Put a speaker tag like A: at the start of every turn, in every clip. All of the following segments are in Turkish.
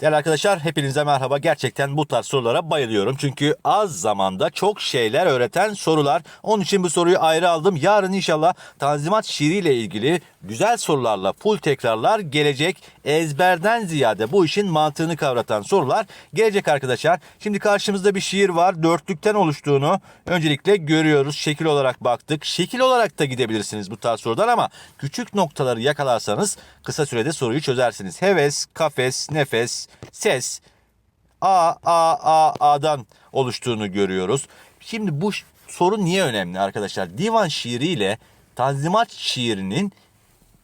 A: Değerli arkadaşlar hepinize merhaba. Gerçekten bu tarz sorulara bayılıyorum. Çünkü az zamanda çok şeyler öğreten sorular. Onun için bu soruyu ayrı aldım. Yarın inşallah Tanzimat şiiriyle ilgili güzel sorularla full tekrarlar gelecek. Ezberden ziyade bu işin mantığını kavratan sorular gelecek arkadaşlar. Şimdi karşımızda bir şiir var. Dörtlükten oluştuğunu öncelikle görüyoruz. Şekil olarak baktık. Şekil olarak da gidebilirsiniz bu tarz sorudan ama küçük noktaları yakalarsanız kısa sürede soruyu çözersiniz. Heves, kafes, nefes, ses, A, A, A, A'dan oluştuğunu görüyoruz. Şimdi bu soru niye önemli arkadaşlar? Divan şiiriyle Tanzimat şiirinin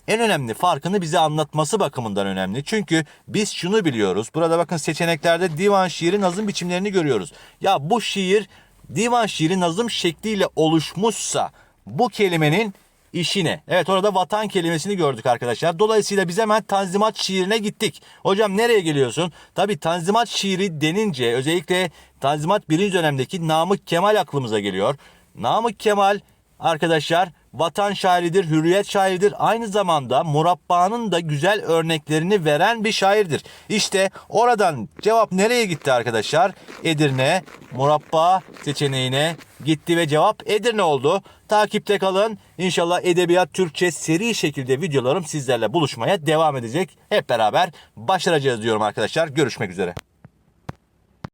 A: en önemli farkını bize anlatması bakımından önemli. Çünkü biz şunu biliyoruz. Burada bakın seçeneklerde divan şiiri nazım biçimlerini görüyoruz. Ya bu şiir divan şiiri nazım şekliyle oluşmuşsa bu kelimenin işi ne? Evet orada vatan kelimesini gördük arkadaşlar. Dolayısıyla biz hemen Tanzimat şiirine gittik. Hocam nereye geliyorsun? Tabii Tanzimat şiiri denince özellikle Tanzimat birinci dönemdeki Namık Kemal aklımıza geliyor. Namık Kemal arkadaşlar vatan şairidir, hürriyet şairidir. Aynı zamanda murabba'nın da güzel örneklerini veren bir şairdir. İşte oradan cevap nereye gitti arkadaşlar? Edirne murabba seçeneğine gitti ve cevap Edirne oldu. Takipte kalın. İnşallah Edebiyat Türkçe seri şekilde videolarım sizlerle buluşmaya devam edecek. Hep beraber başaracağız diyorum arkadaşlar. Görüşmek üzere.